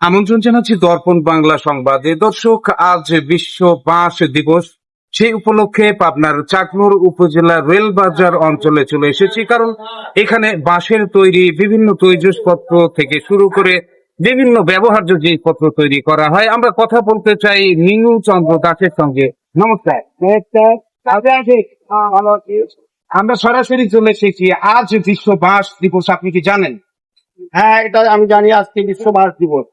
আমন্ত্রণ জানাচ্ছি দর্পণ বাংলা সংবাদে। দর্শক আজ বিশ্ব বাঁশ দিবস। সেই উপলক্ষে পাবনার চাকমুর উপজেলার রেলবাজার অঞ্চলে চলে এসেছি কারণ এখানে বাঁশের তৈরি বিভিন্ন তৈজসপত্র থেকে শুরু করে বিভিন্ন ব্যবহার্য জিনিসপত্র তৈরি করা হয়। আমরা কথা বলতে চাই মিনু চন্দ্র দাসের সঙ্গে। নমস্কার। আমরা সরাসরি চলে এসেছি। আজ বিশ্ব বাঁশ দিবস আপনি কি জানেন? হ্যাঁ এটা আমি জানি আজকে বিশ্ব বাস দিবস।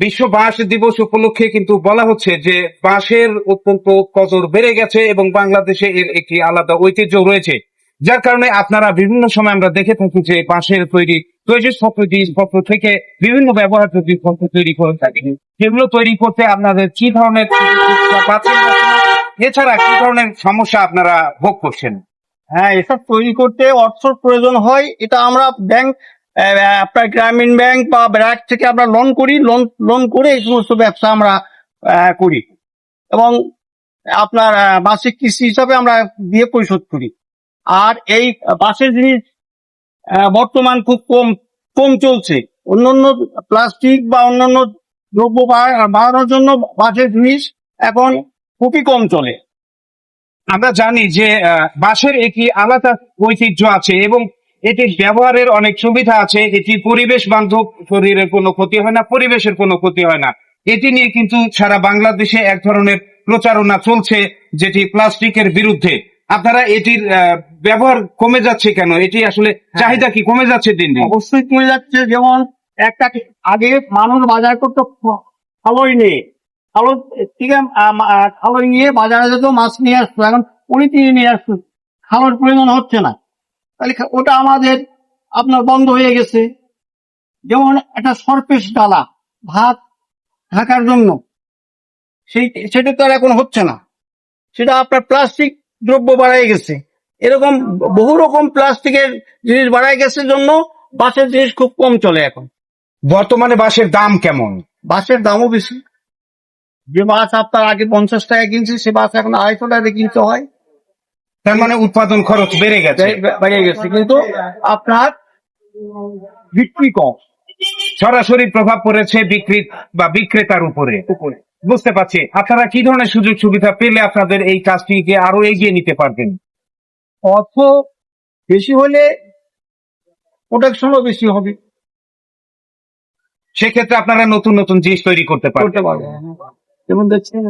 বিশ্ব বাঁশ দিবস উপলক্ষে কিন্তু বলা হচ্ছে যে বাঁশের অত্যন্ত কদর বেড়ে গেছে এবং বাংলাদেশে এর একটি আলাদা ঐতিহ্য রয়েছে। যার কারণে আপনারা বিভিন্ন সময় আমরা দেখে থাকি যে বাঁশের তৈরি তৈজসপত্র জিনিসপত্র থেকে বিভিন্ন ব্যবহার্য জিনিসপত্র তৈরি করে থাকি, সেগুলো তৈরি করতে আপনাদের কি ধরনের এছাড়া কি ধরনের সমস্যা আপনারা ভোগ করছেন? হ্যাঁ এসব তৈরি করতে অর্থ প্রয়োজন হয়, এটা আমরা ব্যাংক আপনার গ্রামীণ ব্যাংক বা ব্র্যাক থেকে আমরা লোন করি লোন লোন করে এই সমস্ত ব্যবসা আমরা করি। এবং আপনার মাসিক কিস্তি হিসাবে আমরা দিয়ে পরিশোধ করি। আর এই বাসের জিনিস বর্তমান খুব কম কম চলছে। অন্যান্য প্লাস্টিক বা অন্যান্য দ্রব্য বাড়া- বাড়ানোর জন্য বাসের জিনিস এখন খুবই কম চলে। আমরা জানি যে বাঁশের একটি আলাদা ঐতিহ্য আছে এবং এটির ব্যবহারের অনেক সুবিধা আছে। এটি পরিবেশ বান্ধব শরীরের কোনো ক্ষতি হয় না পরিবেশের কোনো ক্ষতি হয় না। এটি নিয়ে কিন্তু সারা বাংলাদেশে এক ধরনের প্রচারণা চলছে যেটি প্লাস্টিকের বিরুদ্ধে। আপনারা এটির ব্যবহার কমে যাচ্ছে কেন? এটি আসলে চাহিদা কি কমে যাচ্ছে দিন দিন? অবশ্যই কমে যাচ্ছে। যেমন একটা আগে মানুষ বাজার করতো খালই নিয়ে খালো থেকে খালই নিয়ে বাজারে যেত মাছ নিয়ে আসতো। এখন পলিথিনে নিয়ে আসতো। খালোর প্রয়োজন হচ্ছে না। তাহলে ওটা আমাদের আপনার বন্ধ হয়ে গেছে। যেমন একটা সরপেশ ডালা ভাত ঢাকার জন্য। সেই সেটা তো আর এখন হচ্ছে না। সেটা আপনার প্লাস্টিক দ্রব্য বাড়াই গেছে। এরকম বহু রকম প্লাস্টিকের জিনিস বাড়াই গেছে জন্য বাসের জিনিস খুব কম চলে এখন। বর্তমানে বাঁশের দাম কেমন? বাসের দামও বেশি। যে বাস আপনার আগে পঞ্চাশ টাকা কিনছে সে বাস এখন আড়াইশো টাকা কিনতে হয়। তার মানে উৎপাদন খরচ বেড়ে গেছে। বেড়ে গেছে কিন্তু আপনার বিক্রি কম। সরাসরি প্রভাব পড়েছে বিক্রি বা বিক্রেতার উপরে। বুঝতে পারছি। আপনারা কি ধরনের সুযোগ সুবিধা পেলে আপনাদের এই কাজটিকে আরও এগিয়ে নিতে পারবেন? অর্থ বেশি হলে প্রোটেকশনও বেশি হবে। সেক্ষেত্রে আপনারা নতুন নতুন জিনিস তৈরি করতে পারবেন। যেমন দেখছেন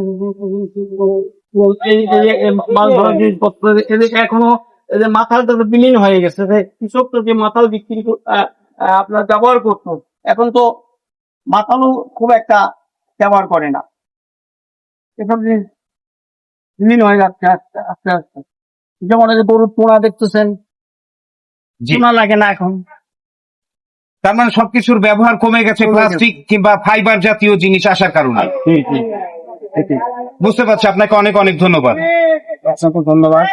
এই- এই- এই মাছ ধরার জিনিসপত্র এদের এখনও এদের মাথালটা তো বিলীন হয়ে গেছে। কৃষক তো যে মাথাল বিক্রি কর- আহ, আহ, আপনার ব্যবহার করতো। এখন তো মাথালও খুব একটা ব্যবহার করে না। এসব জিনিস বিলীন হয়ে যাচ্ছে আস্তে আস্তে আস্তে। যেমন গরুর পোড়া দেখতেছেন পোনা লাগে না এখন। তার মানে সবকিছুর ব্যবহার কমে গেছে প্লাস্টিক কিংবা ফাইবার জাতীয় জিনিস আসার কারণে। বুঝতে পারছি আপনাকে অনেক অনেক ধন্যবাদ। অসংখ্য ধন্যবাদ।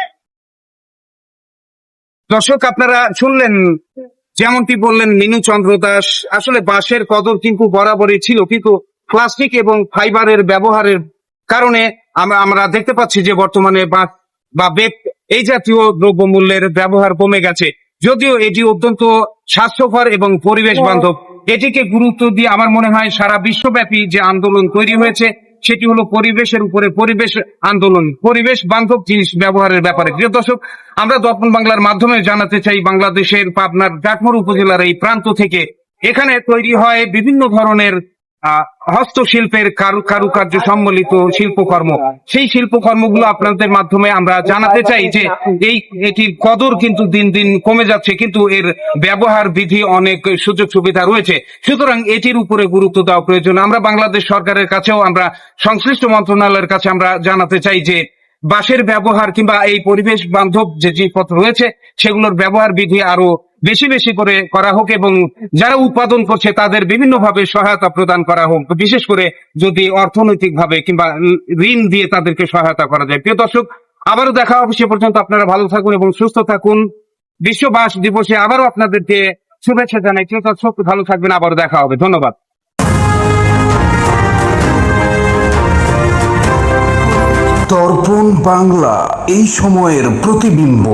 দর্শক আপনারা শুনলেন যেমনটি বললেন মিনু চন্দ্র দাস আসলে বাঁশের কদর কিন্তু বরাবরই ছিল কিন্তু প্লাস্টিক এবং ফাইবারের ব্যবহারের কারণে আমরা আমরা দেখতে পাচ্ছি যে বর্তমানে বাঁশ বা বেত এই জাতীয় দ্রব্যমূল্যের ব্যবহার কমে গেছে। যদিও এটি অত্যন্ত স্বাস্থ্যকর এবং পরিবেশ বান্ধব এটিকে গুরুত্ব দিয়ে আমার মনে হয় সারা বিশ্বব্যাপী যে আন্দোলন তৈরি হয়েছে সেটি হলো পরিবেশের উপরে পরিবেশ আন্দোলন পরিবেশ বান্ধব জিনিস ব্যবহারের ব্যাপারে। প্রিয় দর্শক আমরা দর্পণ বাংলার মাধ্যমে জানাতে চাই বাংলাদেশের পাবনার জাটমোর উপজেলার এই প্রান্ত থেকে। এখানে তৈরি হয় বিভিন্ন ধরনের হস্তশিল্পের কারু, কারুকার্য সম্বলিত শিল্পকর্ম। সেই শিল্পকর্মগুলো আপনাদের মাধ্যমে আমরা জানাতে চাই যে এই এটির কদর কিন্তু দিন দিন কমে যাচ্ছে, কিন্তু এর ব্যবহার বিধি অনেক সুযোগ সুবিধা রয়েছে। সুতরাং এটির উপরে গুরুত্ব দেওয়া প্রয়োজন। আমরা বাংলাদেশ সরকারের কাছেও আমরা, সংশ্লিষ্ট মন্ত্রণালয়ের কাছে আমরা জানাতে চাই যে বাঁশের ব্যবহার কিংবা এই পরিবেশ বান্ধব যে জিনিসপত্র রয়েছে, সেগুলোর ব্যবহার বিধি আরও বেশি বেশি করে করা হোক এবং যারা উৎপাদন করছে তাদের বিভিন্নভাবে সহায়তা প্রদান করা হোক, বিশেষ করে যদি অর্থনৈতিক ভাবে কিংবা ঋণ দিয়ে তাদেরকে সহায়তা করা যায়। প্রিয় দর্শক, আবারও দেখা হবে সে পর্যন্ত। আপনারা ভালো থাকুন এবং সুস্থ থাকুন। বিশ্ব বাস দিবসে আবারও আপনাদেরকে শুভেচ্ছা জানাই। প্রিয় দর্শক, ভালো থাকবেন। আবারও দেখা হবে। ধন্যবাদ। দর্পণ বাংলা এই সময়ের প্রতিবিম্ব।